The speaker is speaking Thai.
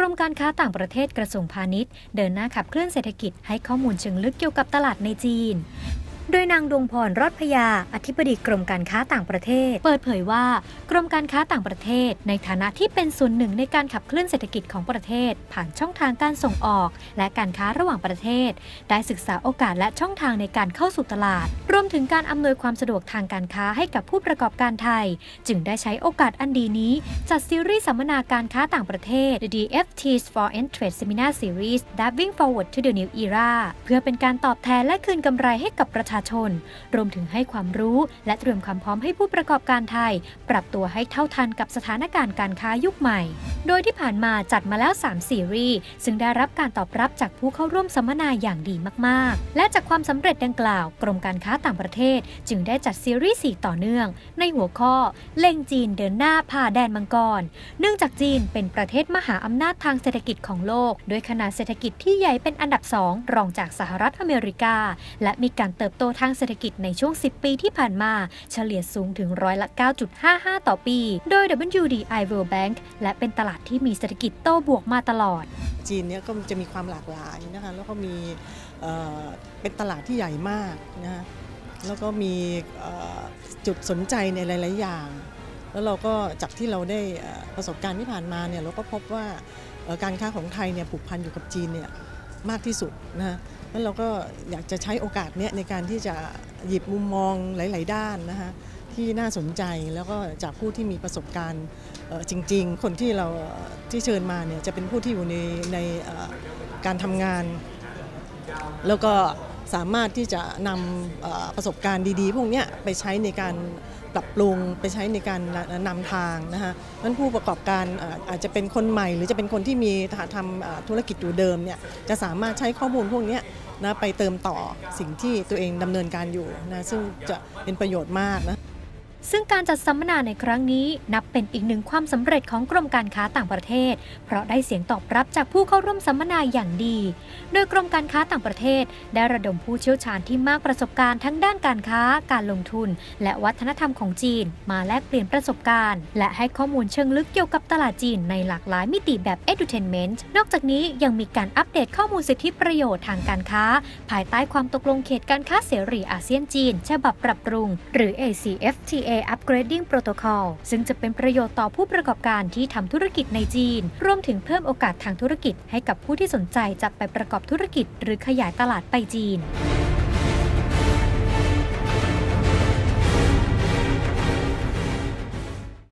กรมการค้าต่างประเทศกระทรวงพาณิชย์ เดินหน้าขับเคลื่อนเศรษฐกิจให้ข้อมูลเชิงลึกเกี่ยวกับตลาดในจีนโดยนางดวงพรรอดพยา อธิบดีกรมการค้าต่างประเทศ เปิดเผยว่า กรมการค้าต่างประเทศ ในฐานะที่เป็นส่วนหนึ่งในการขับเคลื่อนเศรษฐกิจของประเทศ ผ่านช่องทางการส่งออก และการค้าระหว่างประเทศ ได้ศึกษาโอกาสและช่องทางในการเข้าสู่ตลาดรวมถึงการอำนวยความสะดวกทางการค้าให้กับผู้ประกอบการไทย จึงได้ใช้โอกาสอันดีนี้ จัดซีรีส์สัมมนาการค้าต่างประเทศ The DFT's Foreign Trade Seminar Series Diving Forward to the New Era เพื่อเป็นการตอบแทนและคืนกำไรให้กับประชาชน รวมถึงให้ความรู้และเตรียมความพร้อมให้ผู้ประกอบการไทย ปรับตัวให้เท่าทันกับสถานการณ์การค้ายุคใหม่ โดยที่ผ่านมาจัดมาแล้ว 3 ซีรีส์ ซึ่งได้รับการตอบรับจากผู้เข้าร่วมสัมมนาอย่างดีมาก ๆ และจากความสำเร็จดังกล่าว กรมการค้าต่างประเทศ จึงได้จัดซีรีส์4ต่อเนื่อง ในหัวข้อเล็งจีนเดินหน้าผ่าแดนมังกร เนื่องจากจีนเป็นประเทศมหาอำนาจทางเศรษฐกิจของโลกด้วยขนาดเศรษฐกิจที่ใหญ่เป็นอันดับ2รองจากสหรัฐอเมริกา และมีการเติบโตทางเศรษฐกิจในช่วง 10 ปีที่ผ่านมา เฉลี่ยสูงถึงร้อยละ 9.55 ต่อปี โดย WDI World Bank และเป็นตลาดที่มีเศรษฐกิจโตบวกมาตลอด จีนเนี่ยก็จะมีความหลากหลายนะคะแล้วก็มีเอ่อเป็นตลาดที่ใหญ่มากนะ แล้วก็มีจุดสนใจในหลาย ๆ อย่าง แล้วเราก็จากที่เราได้ประสบการณ์ที่ผ่านมาเนี่ยเราก็พบว่าการค้าของไทยเนี่ยผูกพันอยู่กับจีนเนี่ยมากที่สุดนะคะแล้วเราก็อยากจะใช้โอกาสเนี้ยในการที่จะหยิบมุมมองหลาย ๆ ด้านนะคะที่น่าสนใจแล้วก็จากผู้ที่มีประสบการณ์จริง ๆ คนที่เราที่เชิญมาเนี่ยจะเป็นผู้ที่อยู่ในในการทำงาน แล้วก็ สามารถที่จะนำประสบการณ์ดีๆ พวกนี้ไปใช้ในการปรับปรุงไปใช้ในการนำทางนะคะนั้นผู้ประกอบการอาจจะเป็นคนใหม่ หรือจะเป็นคนที่มีทำธุรกิจอยู่เดิมเนี่ยจะสามารถใช้ข้อมูลพวกนี้นะไปเติมต่อสิ่งที่ตัวเองดำเนินการอยู่นะซึ่งจะเป็นประโยชน์มากนะ ซึ่งการจัดสัมมนาในครั้งนี้นับเป็นอีกหนึ่งความสำเร็จของกรมการค้าต่างประเทศ เพราะได้เสียงตอบรับจากผู้เข้าร่วมสัมมนาอย่างดี โดยกรมการค้าต่างประเทศ ได้ระดมผู้เชี่ยวชาญที่มากประสบการณ์ทั้งด้านการค้า การลงทุน และวัฒนธรรมของจีน มาแลกเปลี่ยนประสบการณ์ และให้ข้อมูลเชิงลึกเกี่ยวกับตลาดจีนในหลากหลายมิติแบบ edutainment นอกจากนี้ยังมีการอัปเดตข้อมูลสิทธิประโยชน์ทางการค้า ภายใต้ความตกลงเขตการค้าเสรีอาเซียนจีน ฉบับปรับปรุง หรือ ACFTA Upgrading Protocol ซึ่งจะเป็นประโยชน์ต่อผู้ประกอบการที่ทำธุรกิจในจีน รวมถึงเพิ่มโอกาสทางธุรกิจให้กับผู้ที่สนใจจะไปประกอบธุรกิจ หรือขยายตลาดไปจีน